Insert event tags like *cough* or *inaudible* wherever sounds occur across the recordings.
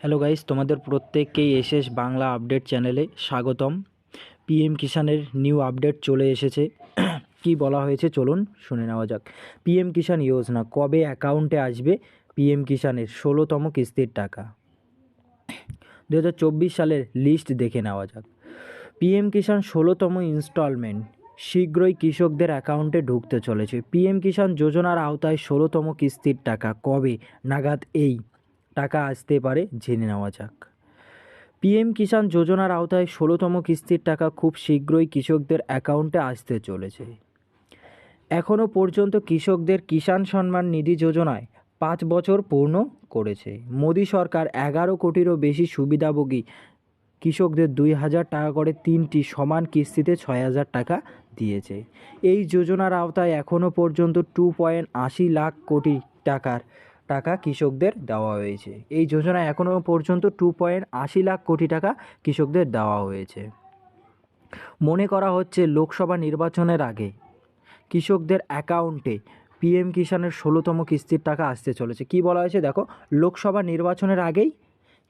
Hello guys তোমাদের প্রত্যেককেই SS Bangla update চ্যানেলে স্বাগতম। পিএম কিষানের নিউ আপডেট চলে এসেছে। *clears throat* কি বলা হয়েছে চলুন শুনে নেওয়া যাক। পিএম কিষান যোজনা কবে অ্যাকাউন্টে আসবে পিএম কিষানের ষোলোতম কিস্তির টাকা? দু হাজার চব্বিশ সালের লিস্ট দেখে নেওয়া যাক। পিএম কিষান ষোলোতম ইনস্টলমেন্ট শীঘ্রই কৃষকদের অ্যাকাউন্টে ঢুকতে চলেছে। পিএম কিষান যোজনার আওতায় ষোলোতম কিস্তির টাকা কবে? নাগাদ এই। টাকা আসতে পারে, জেনে নেওয়া যাক। পিএম কিষাণ যোজনার আওতায় ষোলোতম কিস্তির টাকা খুব শীঘ্রই কৃষকদের অ্যাকাউন্টে আসতে চলেছে। এখনও পর্যন্ত কৃষকদের কিষাণ সম্মান নিধি যোজনায় পাঁচ বছর পূর্ণ করেছে। মোদী সরকার এগারো কোটিরও বেশি সুবিধাভোগী কৃষকদের দুই হাজার টাকা করে তিনটি সমান কিস্তিতে ছয় হাজার টাকা দিয়েছে। এই যোজনার আওতায় এখনও পর্যন্ত টু পয়েন্ট আশি লাখ কোটি টাকার টাকা কৃষকদের দেওয়া হয়েছে। এই যোজনায় এখনও পর্যন্ত টু পয়েন্ট আশি লাখ কোটি টাকা কৃষকদের দেওয়া হয়েছে। মনে করা হচ্ছে লোকসভা নির্বাচনের আগে কৃষকদের অ্যাকাউন্টে পিএম কিষানের ষোলোতম কিস্তির টাকা আসতে চলেছে। কি বলা হয়েছে দেখো, লোকসভা নির্বাচনের আগেই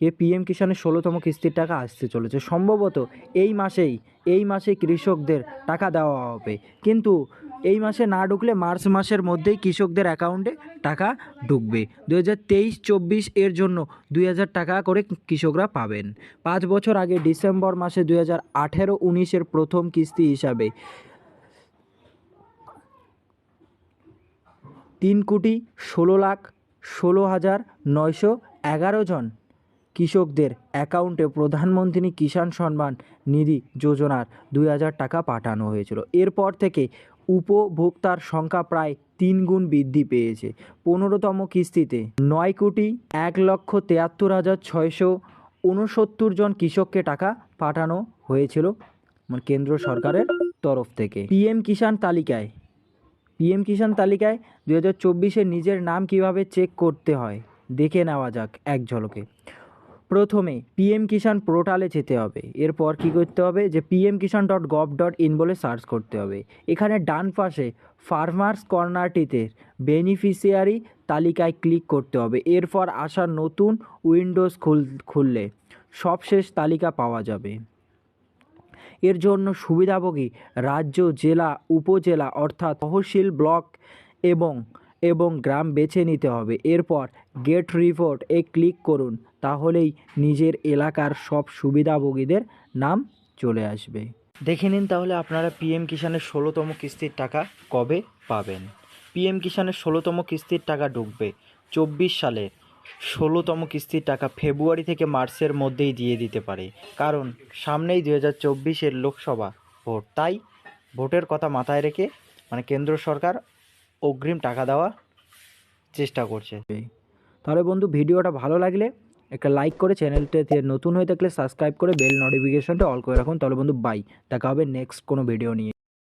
এ পিএম কিষানের ষোলোতম কিস্তির টাকা আসতে চলেছে। সম্ভবত এই মাসেই, এই মাসে কৃষকদের টাকা দেওয়া হবে। কিন্তু এই মাসে না ঢুকলে মার্চ মাসের মধ্যেই কৃষকদের অ্যাকাউন্টে টাকা ঢুকবে। দু হাজার তেইশ, চব্বিশ এর জন্য দুই হাজার টাকা করে কৃষকরা পাবেন। পাঁচ বছর আগে ডিসেম্বর মাসে দুই হাজার আঠেরো উনিশের প্রথম কিস্তি হিসাবে তিন কোটি ষোলো লাখ ষোলো হাজার নয়শো এগারো জন কৃষকদের অ্যাকাউন্টে প্রধানমন্ত্রী কিষাণ সম্মান নিধি যোজনার দুই হাজার টাকা পাঠানো হয়েছিল। এরপর থেকে উপভোক্তার সংখ্যা প্রায় তিন গুণ বৃদ্ধি পেয়েছে। পনেরোতম কিস্তিতে নয় কোটি এক লক্ষ তেয়াত্তর হাজার ছয়শো উনসত্তর জন কৃষককে টাকা পাঠানো হয়েছিল মানে কেন্দ্র সরকারের তরফ থেকে। পিএম কিষাণ তালিকায়, পিএম কিষাণ তালিকায় দু হাজার নিজের নাম কীভাবে চেক করতে হয়? দেখে নেওয়া যাক এক ঝলকে। প্রথমে পিএম কিষাণ পোর্টালে যেতে হবে। এরপর কি করতে হবে? যে PM Kisan dot gov dot in বলে সার্চ করতে হবে। এখানে ডান পাশে ফার্মার্স কর্নারটিতে বেনিফিশিয়ারি তালিকায় ক্লিক করতে হবে। এরপর আসা নতুন উইন্ডোজ খুল খুললে সবশেষ তালিকা পাওয়া যাবে। এর জন্য সুবিধাভোগী রাজ্য, জেলা, উপজেলা অর্থাৎ তহসিল ব্লক এবং এবং গ্রাম বেছে নিতে হবে। এরপর গেট রিপোর্ট এ ক্লিক করুন, তাহলেই নিজের এলাকার সব সুবিধাভোগীদের নাম চলে আসবে। দেখে নিন তাহলে আপনারা পিএম কিষানের ষোলোতম কিস্তির টাকা কবে পাবেন? পিএম কিষানের ষোলোতম কিস্তির টাকা ঢুকবে চব্বিশ সালে। ষোলোতম কিস্তির টাকা ফেব্রুয়ারি থেকে মার্চের মধ্যেই দিয়ে দিতে পারে। কারণ সামনেই দু হাজার চব্বিশের লোকসভা ভোট। তাই ভোটের কথা মাথায় রেখে মানে কেন্দ্র সরকার অগ্রিম টাকা দেওয়ার চেষ্টা করছে। তাহলে বন্ধু, ভিডিওটা ভালো লাগলে একটা লাইক করে চ্যানেলটাতে নতুন হয়ে থাকলে সাবস্ক্রাইব করে বেল নোটিফিকেশনটা অল করে রাখুন। তাহলে বন্ধু বাই দেখা হবে নেক্সট কোনো ভিডিও নিয়ে।